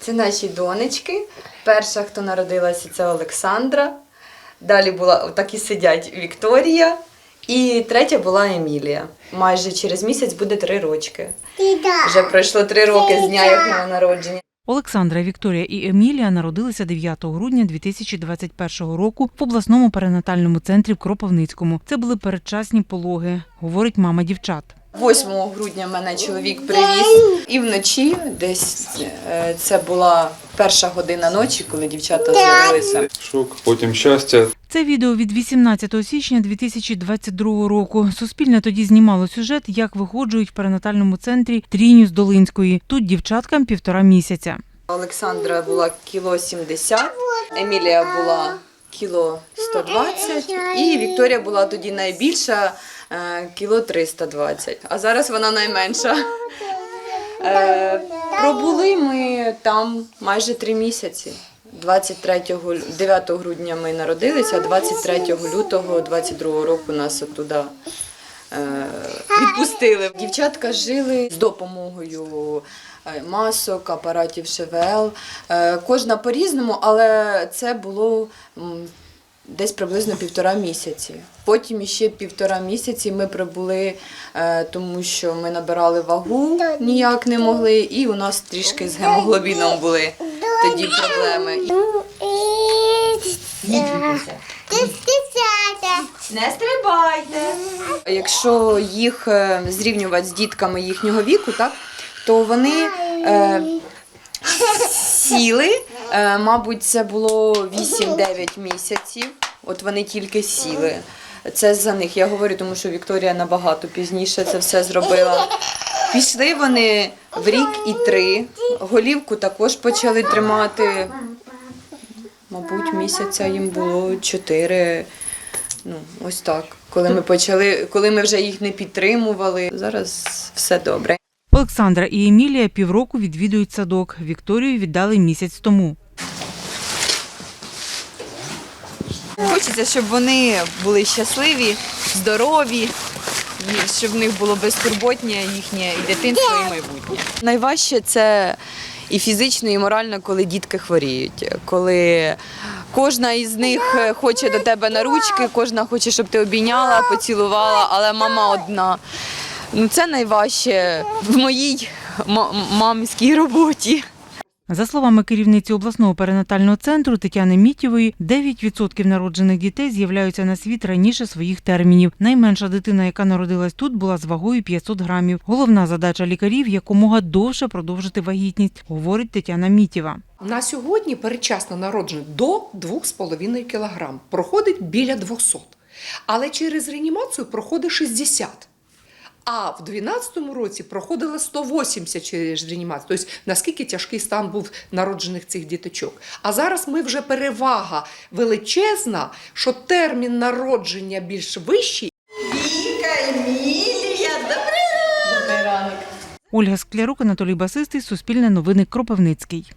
Це наші донечки. Перша, хто народилася, це Олександра. Далі була так і сидять Вікторія. І третя була Емілія. Майже через місяць буде три рочки. Вже пройшло три роки з дня їхнього народження. Олександра, Вікторія і Емілія народилися 9 грудня 2021 року в обласному перинатальному центрі в Кропивницькому. Це були передчасні пологи, говорить мама дівчат. 8 грудня мене чоловік привіз, і вночі десь е, це була перша година ночі, коли дівчата з'явилися. Шок, потім щастя. Це відео від 18 січня 2022 року. Суспільне тоді знімало сюжет, як виходжують в перинатальному центрі трійню з Долинської. Тут дівчаткам півтора місяця. Олександра була кіло 70, Емілія була кіло 120 і Вікторія була тоді найбільша е, кіло 320, а зараз вона найменша. Е, Пробули ми там майже три місяці. 23 лю- 9 грудня ми народилися, а 23 лютого 22 року нас оттуда відпустили. Дівчатка жили з допомогою е, масок, апаратів ШВЛ. Е, Кожна по-різному, але це було десь приблизно півтора місяці. Потім ще півтора місяці ми прибули, е, тому що ми набирали вагу, ніяк не могли, і у нас трішки з гемоглобіном були тоді проблеми. Не стрибайте. Якщо їх е, зрівнювати з дітками їхнього віку, так, то вони е, сіли, е, мабуть, це було 8-9 місяців. От вони тільки сіли. Це за них. Я говорю, тому що Вікторія набагато пізніше це все зробила. Pішли вони в рік і три. Голівку також почали тримати. Мабуть, місяця їм було чотири. Ну, ось так. Коли ми почали, коли ми вже їх не підтримували, зараз все добре. Олександра і Емілія півроку відвідують садок. Вікторію віддали місяць тому. Хочеться, щоб вони були щасливі, здорові, і щоб в них було безтурботнє їхнє і дитинство, і майбутнє. Найважче це і фізично, і морально, коли дітки хворіють. Коли кожна із них хоче до тебе на ручки, кожна хоче, щоб ти обійняла, поцілувала, але мама одна. Ну, це найважче в моїй мамській роботі. За словами керівниці обласного перинатального центру Тетяни Мітєвої, 9% народжених дітей з'являються на світ раніше своїх термінів. Найменша дитина, яка народилась тут, була з вагою 500 грамів. Головна задача лікарів якомога довше продовжити вагітність, говорить Тетяна Мітєва. На сьогодні передчасно народжених до 2,5 кг проходить біля 200. Але через реанімацію проходить 60. А в 2012 році проходило 180 через реанімацію. Тобто наскільки тяжкий стан був народжених цих діточок. А зараз ми вже перевага величезна, що термін народження більш вищий, Ольга Склярук, Анатолій Басистий, Суспільне новини, Кропивницький.